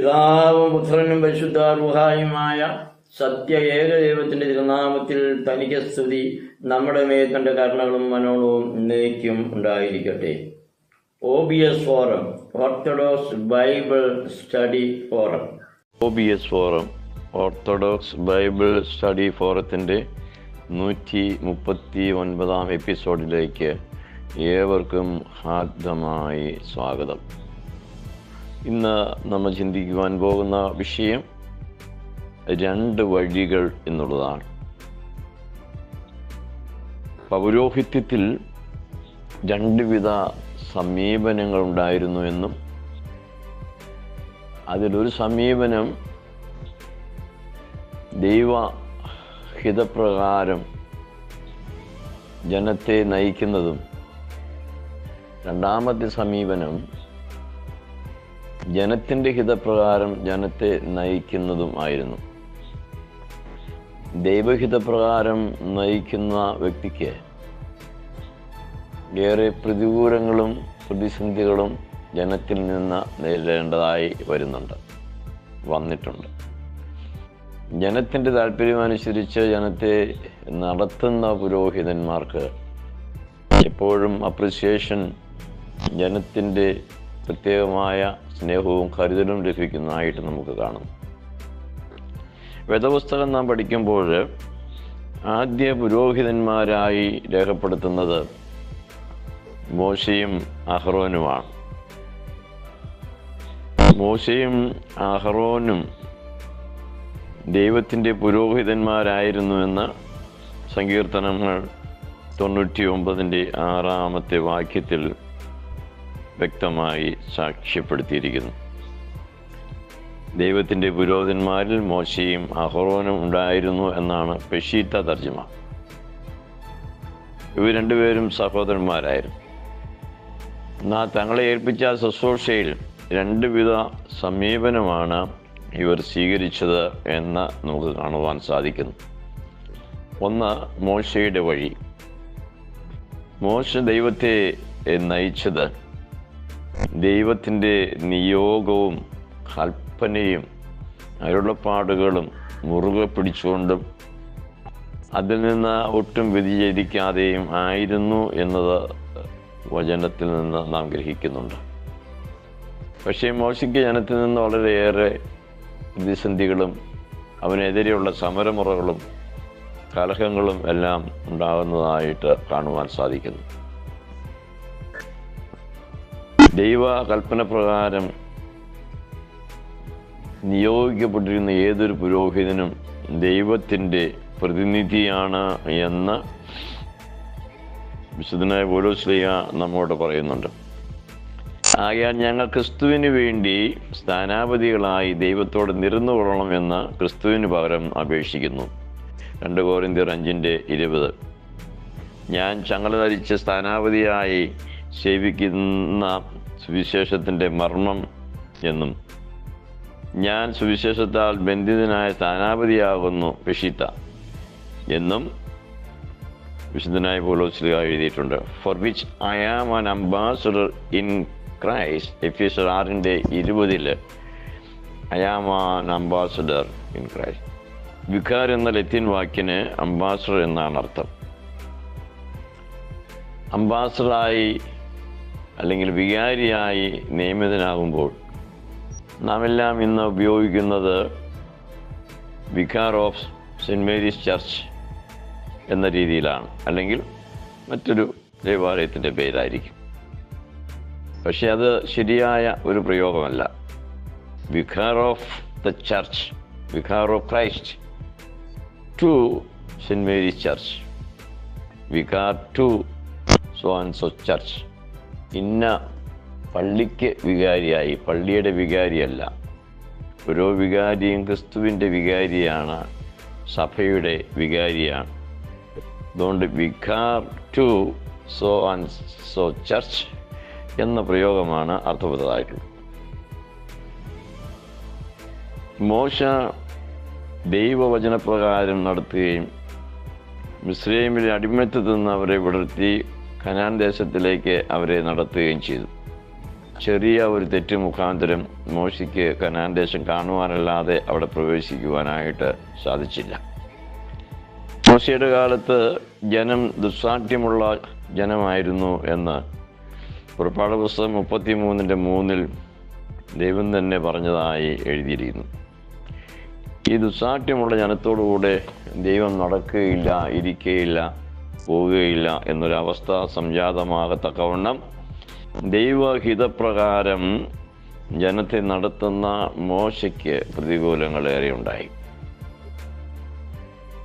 പിതാവും പുത്രനും പരിശുദ്ധാർഹായുമായ സത്യ ഏകദൈവത്തിന്റെ തിരുനാമത്തിൽ തനിക്ക് സ്തുതി. നമ്മുടെ മേൽ തന്റെ കരുണകളും മനോളവും നീക്കും ഉണ്ടായിരിക്കട്ടെ. O B S forum Orthodox Bible study forum O B S forum Orthodox Bible study ഫോറത്തിന്റെ നൂറ്റി മുപ്പത്തി ഒൻപതാം എപ്പിസോഡിലേക്ക് ഏവർക്കും ഹാർദമായി സ്വാഗതം. ഇന്ന് നമ്മൾ ചിന്തിക്കുവാൻ പോകുന്ന വിഷയം രണ്ട് വഴികൾ എന്നുള്ളതാണ്. പൗരോഹിത്യത്തിൽ രണ്ടുവിധ സമീപനങ്ങൾ ഉണ്ടായിരുന്നു എന്നും അതിലൊരു സമീപനം ദൈവഹിതപ്രകാരം ജനത്തെ നയിക്കുന്നതും രണ്ടാമത്തെ സമീപനം ജനത്തിന്റെ ഹിതപ്രകാരം ജനത്തെ നയിക്കുന്നതും ആയിരുന്നു. ദൈവഹിതപ്രകാരം നയിക്കുന്ന വ്യക്തിക്ക് ഏറെ പ്രതികൂലങ്ങളും പ്രതിസന്ധികളും ജനത്തിൽ നിന്ന് നേരിടേണ്ടതായി വരുന്നുണ്ട് വന്നിട്ടുണ്ട്. ജനത്തിന്റെ താല്പര്യമനുസരിച്ച് ജനത്തെ നടത്തുന്ന പുരോഹിതന്മാർക്ക് എപ്പോഴും അപ്രിസിയേഷൻ ജനത്തിന്റെ പ്രത്യേകമായ സ്നേഹവും കരുതലും ലഭിക്കുന്നതായിട്ട് നമുക്ക് കാണും. വേദപുസ്തകം നാം പഠിക്കുമ്പോൾ ആദ്യ പുരോഹിതന്മാരായി രേഖപ്പെടുത്തുന്നത് മോശയും അഹ്റോനുമാണ്. മോശയും അഹ്റോനും ദൈവത്തിന്റെ പുരോഹിതന്മാരായിരുന്നുവെന്ന് സങ്കീർത്തനങ്ങൾ തൊണ്ണൂറ്റി ഒമ്പതിന്റെ ആറാമത്തെ വാക്യത്തിൽ വ്യക്തമായി സാക്ഷ്യപ്പെടുത്തിയിരിക്കുന്നു. ദൈവത്തിന്റെ പുരോഹിതന്മാരിൽ മോശയും അഹ്റോനും ഉണ്ടായിരുന്നു എന്നാണ് പെഷീത്ത തർജമ. ഇവർ രണ്ടുപേരും സഹോദരന്മാരായിരുന്നു. എന്നാൽ തങ്ങളെ ഏൽപ്പിച്ച ശുശ്രൂഷയിൽ രണ്ടുവിധ സമീപനമാണ് ഇവർ സ്വീകരിച്ചത് എന്ന് നമുക്ക് കാണുവാൻ സാധിക്കുന്നു. ഒന്ന് മോശയുടെ വഴി. മോശ ദൈവത്തെ നയിച്ചത് ദൈവത്തിന്റെ നിയോഗവും കൽപ്പനയും അരുളപ്പാടുകളും മുറുകെ പിടിച്ചുകൊണ്ടും അതിൽ നിന്ന് ഒട്ടും വ്യതിചരിക്കാതെയും ആയിരുന്നു എന്നത് വചനത്തിൽ നിന്ന് നാം ഗ്രഹിക്കുന്നുണ്ട്. പക്ഷേ മോശയ്ക്ക് ജനത്തിൽ നിന്ന് വളരെയേറെ പ്രതിസന്ധികളും അവനെതിരെയുള്ള സമരമുറകളും കലഹങ്ങളും എല്ലാം ഉണ്ടാകുന്നതായിട്ട് കാണുവാൻ സാധിക്കുന്നു. ദൈവ കൽപ്പന പ്രകാരം നിയോഗിക്കപ്പെട്ടിരുന്ന ഏതൊരു പുരോഹിതനും ദൈവത്തിന്റെ പ്രതിനിധിയാണ് എന്ന് വിശുദ്ധനായ പോലോസ്ലിയ നമ്മോട് പറയുന്നുണ്ട്. ആകയാൽ ഞങ്ങൾ ക്രിസ്തുവിന് വേണ്ടി സ്ഥാനാപതികളായി ദൈവത്തോട് നിരന്നു കൊള്ളണമെന്ന് ക്രിസ്തുവിന് പകരം അപേക്ഷിക്കുന്നു. രണ്ട് കോരിന്തിയർ അഞ്ചിന്റെ ഇരുപത്. ഞാൻ ചങ്ങല ധരിച്ച് സ്ഥാനാപതിയായി സേവിക്കുന്ന സുവിശേഷത്തിന്റെ മർമ്മം എന്നും. ഞാൻ സുവിശേഷത്താൽ ബന്ധിതനായ സ്ഥാനാപതിയാകുന്നു പെഷിത്ത എന്നും വിശുദ്ധനായ പോലോസ്ലിക എഴുതിയിട്ടുണ്ട്. For which I am an ambassador in Christ F S ആറിന്റെ ഇരുപതിൽ I am an ambassador in Christ vicar എന്ന ലത്തീൻ വാക്കിന് അംബാസഡർ എന്നാണ് അർത്ഥം. അംബാസഡറായി അല്ലെങ്കിൽ വികാരിയായി നിയമിതനാകുമ്പോൾ നാം എല്ലാം ഇന്ന് ഉപയോഗിക്കുന്നത് vicar of saint Mary's church എന്ന രീതിയിലാണ്. അല്ലെങ്കിൽ മറ്റൊരു ദേവാലയത്തിന്റെ പേരായിരിക്കും. പക്ഷേ അത് ശരിയായ ഒരു പ്രയോഗമല്ല. Vicar of the church vicar of Christ to saint Mary's church vicar to so and so church ഇന്ന പള്ളിക്ക് വികാരിയായി പള്ളിയുടെ വികാരിയല്ല. ഓരോ വികാരിയും ക്രിസ്തുവിന്റെ വികാരിയാണ് സഭയുടെ വികാരിയാണ്. അതുകൊണ്ട് vicar to so and so church എന്ന പ്രയോഗമാണ് അർത്ഥവത്തായിട്ടുള്ളത്. മോശ ദൈവവചനപ്രകാരം നടത്തുകയും മിസ്രൈമിലെ അടിമത്തത്തിൽ നിന്ന് അവരെ വിടർത്തി ഖനാൻ ദേശത്തിലേക്ക് അവരെ നടത്തുകയും ചെയ്തു. ചെറിയ ഒരു തെറ്റ് മുഖാന്തരം മോശയ്ക്ക് കനാൻ ദേശം കാണുവാനല്ലാതെ അവിടെ പ്രവേശിക്കുവാനായിട്ട് സാധിച്ചില്ല. മോശയുടെ കാലത്ത് ജനം ദുസ്സാഠ്യമുള്ള ജനമായിരുന്നു എന്ന് പുറപ്പാട് പുസ്തകം മുപ്പത്തി മൂന്നിന്റെ മൂന്നിൽ ദൈവം തന്നെ പറഞ്ഞതായി എഴുതിയിരിക്കുന്നു. ഈ ദുസ്സാഠ്യമുള്ള ജനത്തോടുകൂടെ ദൈവം നടക്കുകയില്ല ഇരിക്കുകയില്ല പോവുകയില്ല എന്നൊരവസ്ഥ സംജാതമാകത്തക്കവണ്ണം ദൈവഹിതപ്രകാരം ജനത്തെ നടത്തുന്ന മോശയ്ക്ക് പ്രതികൂലങ്ങളേറെ ഉണ്ടായി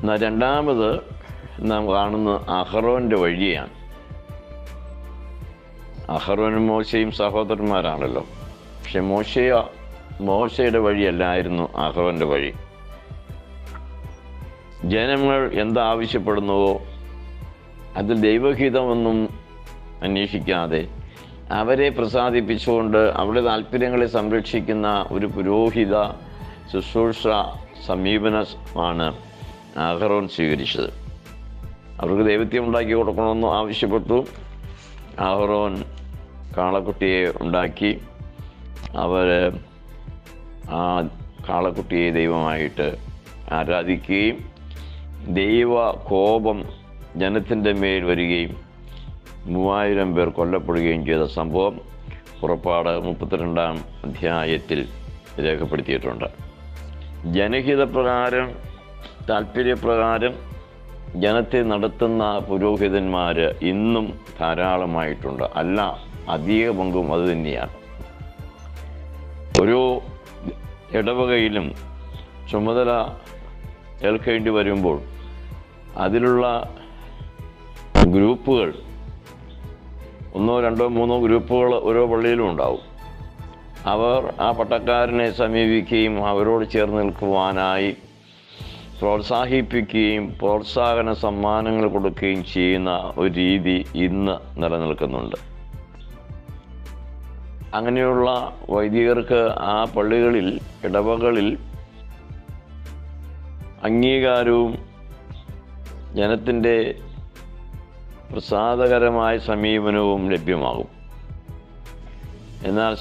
എന്നാൽ രണ്ടാമത് നാം കാണുന്ന അഹ്റോന്റെ വഴിയാണ്. അഹ്റോനും മോശയും സഹോദരന്മാരാണല്ലോ. പക്ഷെ മോശയ മോശയുടെ വഴിയല്ലായിരുന്നു അഹ്റോന്റെ വഴി. ജനങ്ങൾ എന്താവശ്യപ്പെടുന്നുവോ അതിൽ ദൈവഹിതമൊന്നും അന്വേഷിക്കാതെ അവരെ പ്രസാദിപ്പിച്ചുകൊണ്ട് അവരുടെ താല്പര്യങ്ങളെ സംരക്ഷിക്കുന്ന ഒരു പുരോഹിത ശുശ്രൂഷ സമീപനമാണ് അഹറോൻ സ്വീകരിച്ചത്. അവർക്ക് ദൈവത്യം ഉണ്ടാക്കി കൊടുക്കണമെന്ന് ആവശ്യപ്പെട്ടു. അഹറോൻ കാളക്കുട്ടിയെ ഉണ്ടാക്കി. അവർ ആ കാളക്കുട്ടിയെ ദൈവമായിട്ട് ആരാധിക്കുകയും ദൈവ കോപം ജനത്തിന്റെ മേൽ വരികയും മൂവായിരം പേർ കൊല്ലപ്പെടുകയും ചെയ്ത സംഭവം പുറപ്പാട് മുപ്പത്തിരണ്ടാം അധ്യായത്തിൽ രേഖപ്പെടുത്തിയിട്ടുണ്ട്. ജനഹിതപ്രകാരം താല്പര്യപ്രകാരം ജനത്തെ നടത്തുന്ന പുരോഹിതന്മാർ ഇന്നും ധാരാളമായിട്ടുണ്ട്. അല്ല അധിക പങ്കും അത് തന്നെയാണ്. ഓരോ ഇടവകയിലും ചുമതല ഏൽക്കേണ്ടി വരുമ്പോൾ അതിലുള്ള ഗ്രൂപ്പുകൾ. ഒന്നോ രണ്ടോ മൂന്നോ ഗ്രൂപ്പുകൾ ഓരോ പള്ളിയിലും ഉണ്ടാവും. അവർ ആ പട്ടക്കാരനെ സമീപിക്കുകയും അവരോട് ചേർന്ന് നിൽക്കുവാനായി പ്രോത്സാഹിപ്പിക്കുകയും പ്രോത്സാഹന സമ്മാനങ്ങൾ കൊടുക്കുകയും ചെയ്യുന്ന ഒരു രീതി ഇന്ന് നിലനിൽക്കുന്നുണ്ട്. അങ്ങനെയുള്ള വൈദികർക്ക് ആ പള്ളികളിൽ ഇടവകളിൽ അംഗീകാരവും ജനത്തിന്റെ പ്രസാദകരമായ സമീപനവും ലഭ്യമാകും. എന്നാൽ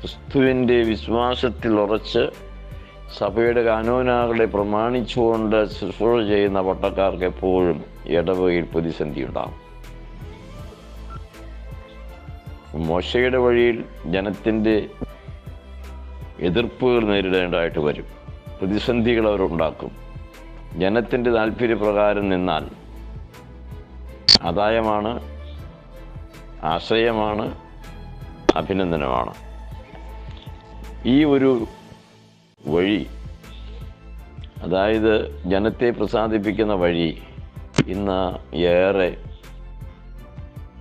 ക്രിസ്തുവിന്റെ വിശ്വാസത്തിൽ ഉറച്ച് സഭയുടെ കാനോനാകളെ പ്രമാണിച്ചുകൊണ്ട് ശുശ്രൂഷ ചെയ്യുന്ന പട്ടക്കാർക്ക് എപ്പോഴും ഇടവകയിൽ പ്രതിസന്ധി ഉണ്ടാകും മോശയുടെ വഴിയിൽ ജനത്തിന്റെ എതിർപ്പുകൾ നേരിടേണ്ടതായിട്ട് വരും. പ്രതിസന്ധികൾ അവരുണ്ടാക്കും ജനത്തിന്റെ താല്പര്യപ്രകാരം നിന്നാൽ ആദായമാണ് ആശ്രയമാണ് അഭിനന്ദനമാണ്. ഈ ഒരു വഴി അതായത് ജനത്തെ പ്രസാദിപ്പിക്കുന്ന വഴി ഇന്ന് ഏറെ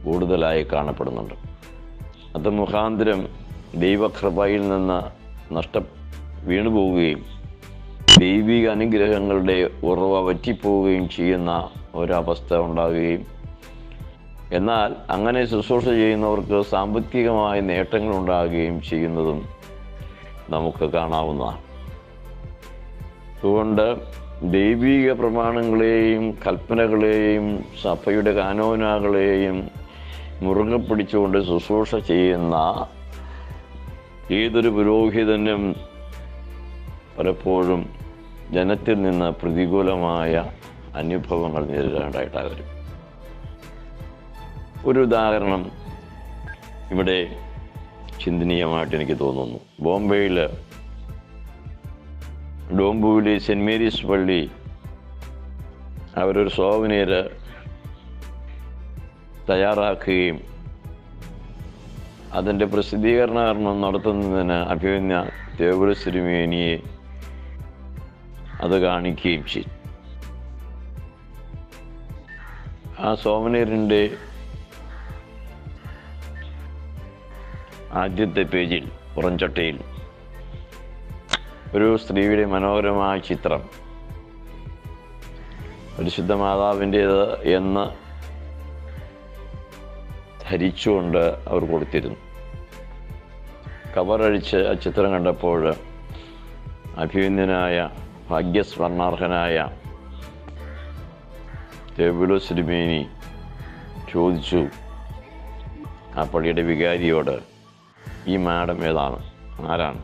കൂടുതലായി കാണപ്പെടുന്നുണ്ട്. അത് മുഖാന്തരം ദൈവകൃപയിൽ നിന്ന് നഷ്ട വീണുപോവുകയും ദൈവിക അനുഗ്രഹങ്ങളുടെ ഉറവ വറ്റിപ്പോവുകയും ചെയ്യുന്ന ഒരവസ്ഥ ഉണ്ടാകുകയും എന്നാൽ അങ്ങനെ ശുശ്രൂഷ ചെയ്യുന്നവർക്ക് സാമ്പത്തികമായ നേട്ടങ്ങൾ ഉണ്ടാകുകയും ചെയ്യുന്നതും നമുക്ക് കാണാവുന്നതാണ്. അതുകൊണ്ട് ദൈവിക പ്രമാണങ്ങളെയും കൽപ്പനകളെയും സഭയുടെ കാനോനകളെയും മുറുകെ പിടിച്ചുകൊണ്ട് ശുശ്രൂഷ ചെയ്യുന്ന ഏതൊരു പുരോഹിതനും പലപ്പോഴും ജനത്തിൽ നിന്ന് പ്രതികൂലമായ അനുഭവങ്ങൾ നേരിടേണ്ടതായിട്ടാണ് വരും ഒരു ഉദാഹരണം ഇവിടെ ചിന്തനീയമായിട്ട് എനിക്ക് തോന്നുന്നു. ബോംബെയിൽ ഡോംബുവിലെ സെന്റ് മേരീസ് പള്ളി അവരൊരു സോവനീർ തയ്യാറാക്കുകയും അതിന്റെ പ്രസിദ്ധീകരണം നടത്തുന്നതിന് അഭിമന്യ ദേവര സിരിമേനിയെ അത് കാണിക്കുകയും ചെയ്തു. ആ സോമനീറിന്റെ ആദ്യത്തെ പേജിൽ പുറംചട്ടയിൽ. ഒരു സ്ത്രീയുടെ മനോഹരമായ ചിത്രം. പരിശുദ്ധ മാതാവിന്റേത് എന്ന് ധരിച്ചുകൊണ്ട് അവർ കൊടുത്തിരുന്നു. കവറഴിച്ച് ആ ചിത്രം കണ്ടപ്പോൾ അഭിനന്ദനായ ഭാഗ്യസ്മരണാർഹനായ തേബുലോ സിരിമേനി ചോദിച്ചു ആ പള്ളിയുടെ വികാരിയോട് ഈ മാഡം ഏതാണ്? ആരാണ്?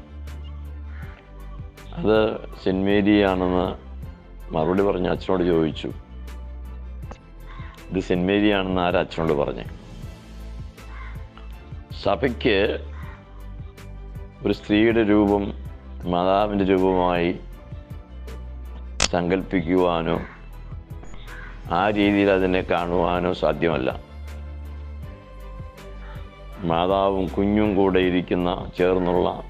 അത് സെന്റ് മേരിയാണെന്ന് മറുപടി പറഞ്ഞ് അച്ഛനോട് ചോദിച്ചു. ഇത് സെന്റ് മേരിയാണെന്ന് ആരാ അച്ഛനോട് പറഞ്ഞു? സഭയ്ക്ക് ഒരു സ്ത്രീയുടെ രൂപം മാതാവിന്റെ രൂപമായി സങ്കല്പിക്കുവാനോ ആ രീതിയിൽ അതിനെ കാണുവാനോ സാധ്യമല്ല. മാതാവും കുഞ്ഞും കൂടെ ഇരിക്കുന്ന ചേർന്നുള്ള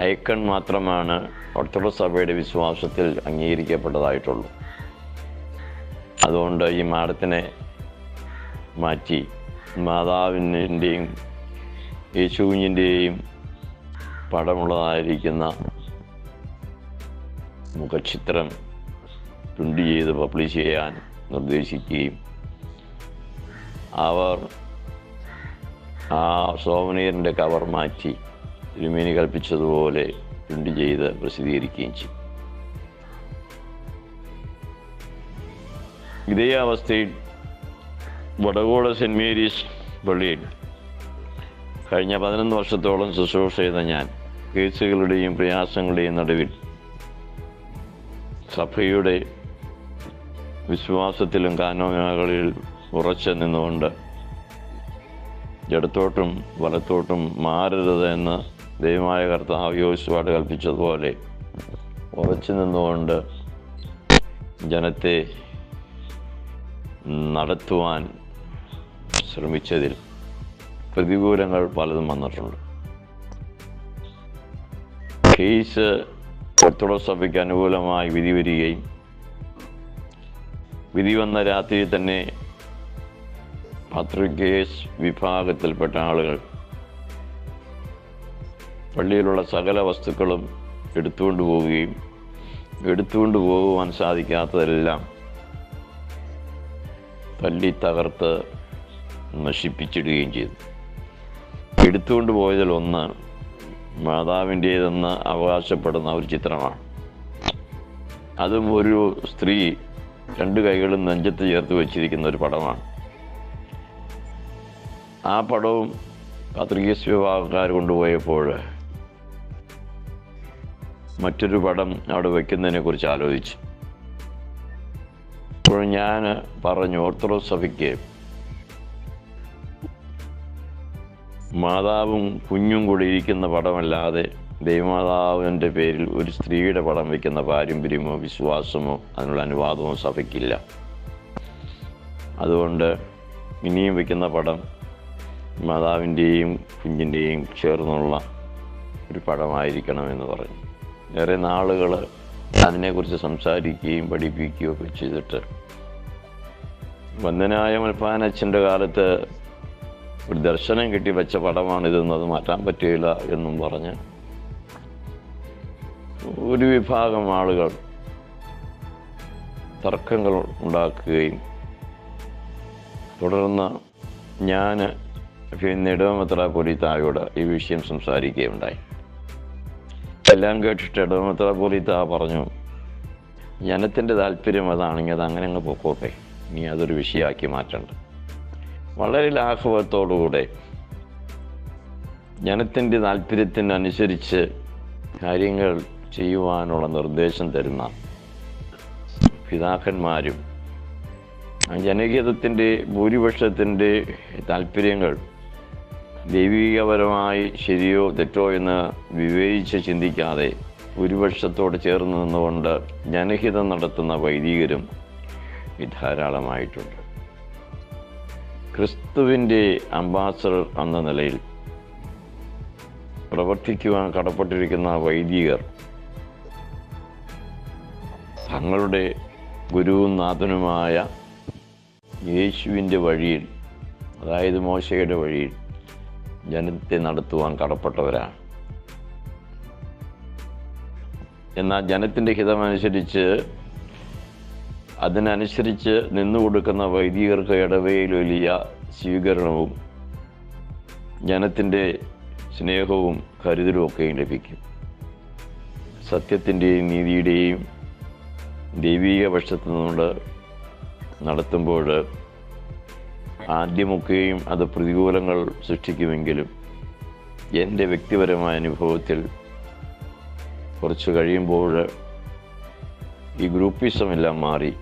ഐക്കൺ മാത്രമാണ് ഓർത്തഡോക്സ് സഭയുടെ വിശ്വാസത്തിൽ അംഗീകരിക്കപ്പെട്ടതായിട്ടുള്ളൂ. അതുകൊണ്ട് ഈ മാഡത്തിനെ മാറ്റി മാതാവിന്റെയും യേശുവിന്റെയും പടമുള്ളതായിരിക്കുന്ന മുഖചിത്രം പ്രിന്റ് ചെയ്ത് പബ്ലിഷ് ചെയ്യാൻ നിർദ്ദേശിക്കുകയും അവർ ആ സോവനീറിന്റെ കവർ മാറ്റി തിരുമേനി കൽപ്പിച്ചതുപോലെ പ്രിന്റ് ചെയ്ത് പ്രസിദ്ധീകരിക്കുകയും ചെയ്യും ഇതേ അവസ്ഥയിൽ വടകോട് സെന്റ് മേരീസ് പള്ളിയിൽ കഴിഞ്ഞ പതിനൊന്ന് വർഷത്തോളം ശുശ്രൂഷ ചെയ്ത ഞാൻ കേസുകളുടെയും പ്രയാസങ്ങളുടെയും നടുവിൽ സഭയുടെ വിശ്വാസത്തിലും കാനോനകളിൽ ഉറച്ചു നിന്നുകൊണ്ട് ഇടത്തോട്ടും വലത്തോട്ടും മാറരുത് എന്ന് ദൈവമായ കർത്താവ് യോശുവാട് കൽപ്പിച്ചതുപോലെ ഉറച്ചു നിന്നുകൊണ്ട് ജനത്തെ നടത്തുവാൻ ശ്രമിച്ചതിൽ പ്രതികൂലങ്ങൾ പലതും വന്നിട്ടുണ്ട്. കേസ് ഓർത്തഡോക്സ് സഭയ്ക്ക് അനുകൂലമായി വിധി വരികയും വിധി വന്ന രാത്രി തന്നെ പത്രികേസ് വിഭാഗത്തിൽപ്പെട്ട ആളുകൾ പള്ളിയിലുള്ള സകല വസ്തുക്കളും എടുത്തുകൊണ്ട് പോവുകയും എടുത്തുകൊണ്ട് പോകുവാൻ സാധിക്കാത്തതെല്ലാം തല്ലി തകർത്ത് നശിപ്പിച്ചിടുകയും ചെയ്തു. എടുത്തുകൊണ്ട് പോയതിൽ ഒന്ന് മാതാവിന്റേതെന്ന് അവകാശപ്പെടുന്ന ഒരു ചിത്രമാണ്. അതും ഒരു സ്ത്രീ രണ്ട് കൈകളും നെഞ്ചത്ത് ചേർത്ത് വെച്ചിരിക്കുന്ന ഒരു പടമാണ്. ആ പടവും പത്രികസ് വിഭാഗക്കാർ കൊണ്ടുപോയപ്പോൾ മറ്റൊരു പടം അവിടെ വയ്ക്കുന്നതിനെ കുറിച്ച് ആലോചിച്ചു. അപ്പോൾ ഞാൻ പറഞ്ഞു ഓർത്തഡോക്സ് സഭയ്ക്ക് മാതാവും കുഞ്ഞും കൂടി ഇരിക്കുന്ന പടമല്ലാതെ ദൈവമാതാവിന്റെ പേരിൽ ഒരു സ്ത്രീയുടെ പടം വയ്ക്കുന്ന പാരമ്പര്യമോ വിശ്വാസമോ അതിനുള്ള അനുവാദമോ സഭയ്ക്കില്ല. അതുകൊണ്ട് ഇനിയും വയ്ക്കുന്ന പടം മാതാവിന്റെയും കുഞ്ഞിന്റെയും ചേർന്നുള്ള ഒരു പടമായിരിക്കണമെന്ന് പറഞ്ഞു. ഏറെ നാളുകൾ അതിനെക്കുറിച്ച് സംസാരിക്കുകയും പഠിപ്പിക്കുകയും ഒക്കെ ചെയ്തിട്ട് വന്ദനായ മൽപ്പാനച്ഛന്റെ കാലത്ത് ഒരു ദർശനം കിട്ടി വെച്ച പടമാണിതെന്ന് അത് മാറ്റാൻ പറ്റില്ല എന്നും പറഞ്ഞ് ഒരു വിഭാഗം ആളുകൾ തർക്കങ്ങൾ ഉണ്ടാക്കുകയും തുടർന്ന് ഞാൻ പിന്നെ ഇടവമത്ര പൊലിത്തായോട് ഈ വിഷയം സംസാരിക്കുകയുണ്ടായി. എല്ലാം കേട്ടിട്ട് ഇടവമത്ര പൊലിത്ത പറഞ്ഞു ജനത്തിന്റെ താല്പര്യം അതാണെങ്കിൽ അത് അങ്ങനെ അങ്ങ് പൊക്കോട്ടെ. ഇനി അതൊരു വിഷയമാക്കി മാറ്റണ്ട. വളരെ ലാഘവത്തോടുകൂടെ ജനത്തിന്റെ താല്പര്യത്തിനനുസരിച്ച് കാര്യങ്ങൾ ചെയ്യുവാനുള്ള നിർദ്ദേശം തരുന്ന പിതാക്കന്മാരും ജനകീയതത്തിന്റെ ഭൂരിപക്ഷത്തിന്റെ താല്പര്യങ്ങൾ ദൈവികപരമായി ശരിയോ തെറ്റോ എന്ന് വിവേചിച്ച് ചിന്തിക്കാതെ ഭൂരിപക്ഷത്തോട് ചേർന്ന് നിന്നുകൊണ്ട് ജനഹിതം നടത്തുന്ന വൈദികരും ധാരാളമായിട്ടുണ്ട്. ക്രിസ്തുവിന്റെ അംബാസഡർ എന്ന നിലയിൽ പ്രവർത്തിക്കുവാൻ കടപ്പെട്ടിരിക്കുന്ന വൈദികർ തങ്ങളുടെ ഗുരുവും നാഥനുമായ യേശുവിന്റെ വഴിയിൽ അതായത് മോശയുടെ വഴിയിൽ ജനത്തെ നടത്തുവാൻ കടപ്പെട്ടവരാണ്. എന്നാൽ ജനത്തിന്റെ ഹിതമനുസരിച്ച് അതിനനുസരിച്ച് നിന്നു കൊടുക്കുന്ന വൈദികർക്ക് ഇടവയിൽ വലിയ സ്വീകരണവും ജനത്തിന്റെ സ്നേഹവും കരുതലും ഒക്കെയും ലഭിക്കും. സത്യത്തിന്റെയും നീതിയുടെയും ദൈവീക പക്ഷത്തു നിന്നുകൊണ്ട് നടത്തുമ്പോൾ ആദ്യമൊക്കെയും അത് പ്രതികൂലങ്ങൾ സൃഷ്ടിക്കുമെങ്കിലും എന്റെ വ്യക്തിപരമായ അനുഭവത്തിൽ കുറച്ച് കഴിയുമ്പോൾ ഈ ഗ്രൂപ്പിസമെല്ലാം മാറി.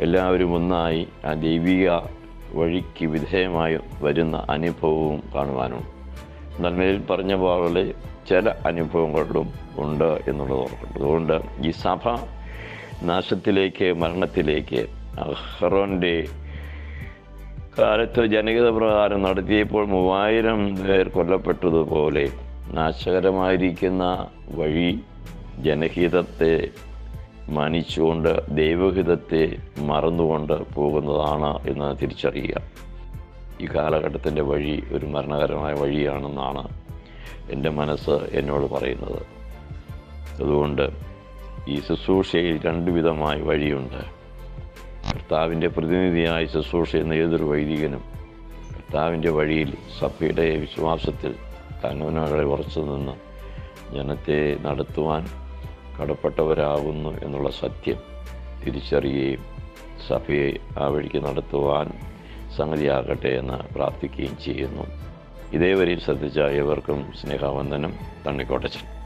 എല്ലാവരും ഒന്നായി ആ ദൈവിക വഴിക്ക് വിധേയമായി വരുന്ന അനുഭവവും കാണുവാനുണ്ട്. എന്നാൽ മേലിൽ പറഞ്ഞ പോലെ ചില അനുഭവങ്ങളിലും ഉണ്ട് എന്നുള്ളത് ഓർക്കണം. അതുകൊണ്ട് ഈ സഭ നാശത്തിലേക്ക് മരണത്തിലേക്ക് അഹ്റോന്റെ കാലത്ത് ജനഹിത പ്രകാരം നടത്തിയപ്പോൾ മൂവായിരം പേർ കൊല്ലപ്പെട്ടതുപോലെ നാശകരമായിരിക്കുന്ന വഴി ജനഹിതത്തെ മാനിച്ചുകൊണ്ട് ദൈവഹിതത്തെ മറന്നുകൊണ്ട് പോകുന്നതാണ് എന്ന് തിരിച്ചറിയുക. ഈ കാലഘട്ടത്തിന്റെ വഴി ഒരു മരണകരമായ വഴിയാണെന്നാണ് എന്റെ മനസ്സ് എന്നോട് പറയുന്നത്. അതുകൊണ്ട് ഈ ശുശ്രൂഷയിൽ രണ്ട് വിധമായ വഴിയുണ്ട്. കർത്താവിന്റെ പ്രതിനിധിയായി ശുശ്രൂഷ എന്ന ഏതൊരു വൈദികനും കർത്താവിന്റെ വഴിയിൽ സഭയുടെ വിശ്വാസത്തിൽ കനോനകളെ ഉറച്ചു നിന്ന് ജനത്തെ നടത്തുവാൻ കടപ്പെട്ടവരാകുന്നു എന്നുള്ള സത്യം തിരിച്ചറിയുകയും സഭയെ ആ വഴിക്ക് നടത്തുവാൻ സംഗതിയാകട്ടെ എന്ന് പ്രാർത്ഥിക്കുകയും ചെയ്യുന്നു. ഇതേവരെയും ശ്രദ്ധിച്ച ഏവർക്കും സ്നേഹവന്ദനം. തണ്ണിക്കോട്ടച്ചൻ.